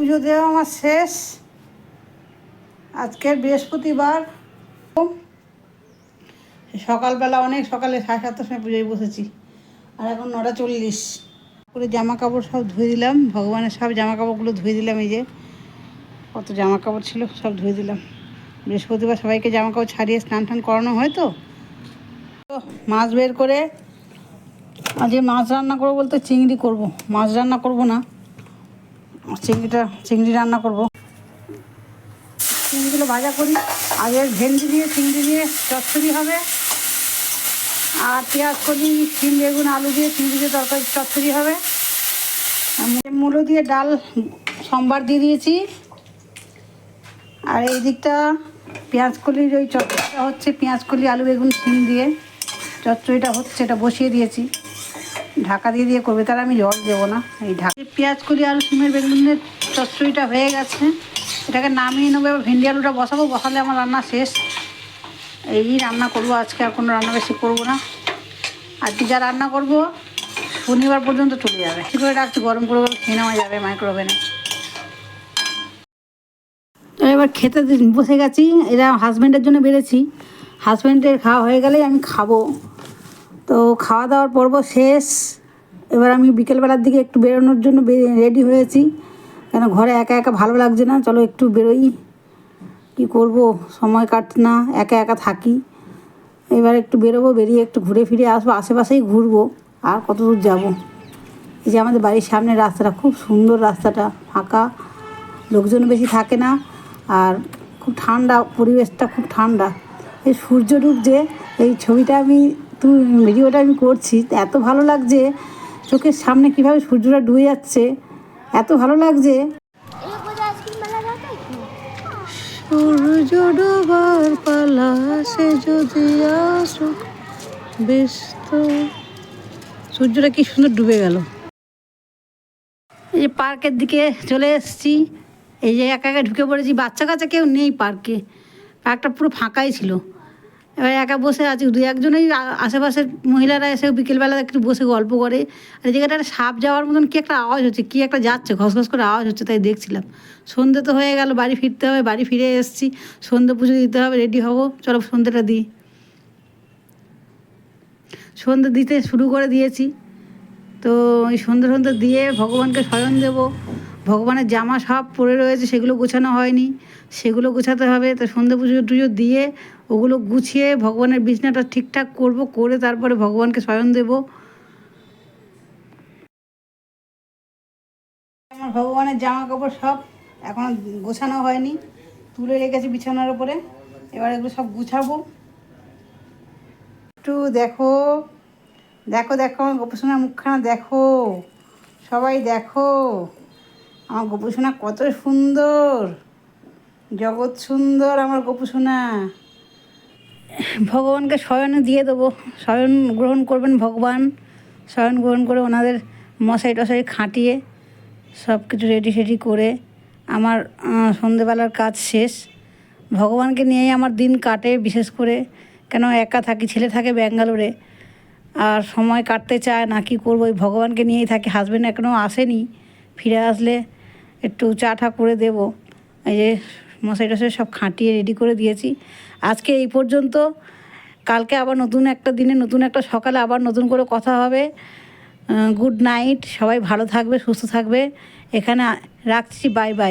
পুজো দেওয়া আমার শেষ। আজকের বৃহস্পতিবার। সকালবেলা অনেক সকালে সাড়ে সাতটার সময় পুজোয় বসেছি। আর এখন নটা চল্লিশ। করে জামা কাপড় সব ধুয়ে দিলাম। ভগবানের সব জামা কাপড়গুলো ধুয়ে দিলাম এই যে। কত জামা কাপড় ছিল সব ধুয়ে দিলাম। বৃহস্পতিবার সবাইকে জামা কাপড় ছাড়িয়ে স্নান টান করানো হয় তো মাছ বের করে আজকে মাছ রান্না করব বলতে চিংড়ি করব। মাছ রান্না করব না। চিংড়িটা, চিংড়ি রান্না করব। চিংড়িগুলো ভাজা করি। আগে ভেন্ডি দিয়ে, চিংড়ি দিয়ে চচ্চড়ি হবে। আর পেঁয়াজ, কলি, শিম, বেগুন, আলু দিয়ে চিংড়ি দিয়ে তরকারি, চচ্চড়ি হবে। মূলো দিয়ে ডাল, সোমবার দিয়ে দিয়েছি। আর এই দিকটা পেঁয়াজ কলির ওই চচ্চড়িটা হচ্ছে পেঁয়াজ কলি, আলু, বেগুন, শিম দিয়ে। চচ্চড়িটা হচ্ছে, এটা বসিয়ে দিয়েছি। ঢাকা দিয়ে দিয়ে করবে তার আমি জল দেবো না। এই ঢাকা পেঁয়াজ কলি আলু, সিমের বেগুনের চচ্চড়িটা হয়ে গেছে। এটাকে নামিয়ে নেব, এবার ভেন্ডি আলুটা বসাবো, বসালে আমার রান্না শেষ। এই রান্না করব, আজকে আর কোনো রান্না বেশি করব না। আজকে যা রান্না করব, শনিবার পর্যন্ত চলে যাবে। কী করে রাখছি? গরম করে করে খেয়ে নেওয়া যাবে মাইক্রোওভেনে এবার খেতে বসে গেছি, এরা হাজব্যান্ডের জন্য বেড়েছি। হাজব্যান্ডের খাওয়া হয়ে গেলেই আমি খাব। তো খাওয়া দাওয়ার পর্ব শেষ। এবার আমি বিকেলবেলার দিকে একটু বেরোনোর জন্য রেডি হয়েছি। কেন ঘরে একা একা ভালো লাগছে না, চলো একটু বেরোই। কি করব? সময় কাটছে না, একা একা থাকি। এবার একটু বেরোবো, বেরিয়ে একটু ঘুরে ফিরে আসব, আশেপাশেই ঘুরবো। আর কত দূর যাব? এই যে আমাদের বাড়ির সামনের রাস্তাটা, খুব সুন্দর রাস্তাটা, ফাঁকা। লোকজন বেশি থাকে না। আর খুব ঠান্ডা, পরিবেশটা খুব ঠান্ডা। এই সূর্য ডুবছে, এই ছবিটা আমি তুমি ভিডিওটা আমি করছি এত ভালো লাগছে, চোখের সামনে কীভাবে সূর্যটা ডুবে যাচ্ছে, এত ভালো লাগছে। সূর্য ডোবার পালা, সে যদি আসুক বেশ তো সূর্যটা কি সুন্দর ডুবে গেল। এই যে পার্কের দিকে চলে এসেছি, এই যে একা একা ঢুকে পড়েছি, বাচ্চা কাচ্চা কেউ নেই পার্কে, পার্কটা পুরো ফাঁকাই ছিল। এবার একা বসে আছি দু একজনেই আশেপাশের মহিলারা এসে বিকেলবেলা একটু বসে গল্প করে। আর এই জায়গাটা একটা সাপ যাওয়ার মতন কি একটা আওয়াজ হচ্ছে, কি একটা যাচ্ছে ঘস ঘস করে আওয়াজ হচ্ছে তাই দেখছিলাম। সন্ধে তো হয়ে গেল, বাড়ি ফিরতে হবে, বাড়ি ফিরে এসেছি, সন্ধে পুজো দিতে হবে, রেডি হব, চলো সন্ধেটা দিই। সন্ধে দিতে শুরু করে দিয়েছি। তো ওই সন্ধে সন্ধে দিয়ে ভগবানকে শয়ন দেব। ভগবানের জামা সব পরে রয়েছে, সেগুলো গোছানো হয়নি। সেগুলো গোছাতে হবে, তো সন্ধে পুজো টুজো দিয়ে ওগুলো গুছিয়ে ভগবানের বিছনাটা ঠিকঠাক করব, করে তারপরে ভগবানকে শয়ন দেব। আমার ভগবানের জামা কাপড় সব এখন গোছানো হয়নি, তুলে রেখেছি বিছানার উপরে। এবার এগুলো সব গুছাবো। একটু দেখো দেখো দেখো, আমার গোপসোনার মুখখানা দেখো। সবাই দেখো। আমার গোপসোনা কত সুন্দর। জগৎ সুন্দর আমার গোপসোনা ভগবানকে শয়নে দিয়ে দেবো। শয়ন গ্রহণ করবেন ভগবান। শয়ন গ্রহণ করে ওনাদের মশাই টশাই খাটিয়ে সব কিছু রেডি সেডি করে আমার সন্ধেবেলার কাজ শেষ। ভগবানকে নিয়েই আমার দিন কাটে বিশেষ করে। কেন একা থাকি, ছেলে থাকে ব্যাঙ্গালোরে। আর সময় কাটতে চায় না, কী করব? ওই ভগবানকে নিয়েই থাকি। হাজব্যান্ড এখনও আসেনি। ফিরে আসলে একটু চা ঠা করে দেব। এই যে মশাই টশাই সব খাঁটিয়ে রেডি করে দিয়েছি। আজকে এই পর্যন্ত, কালকে আবার নতুন একটা দিনে, নতুন একটা সকালে আবার নতুন করে কথা হবে। গুড নাইট সবাই ভালো থাকবে, সুস্থ থাকবে। এখানে রাখছি বাই বাই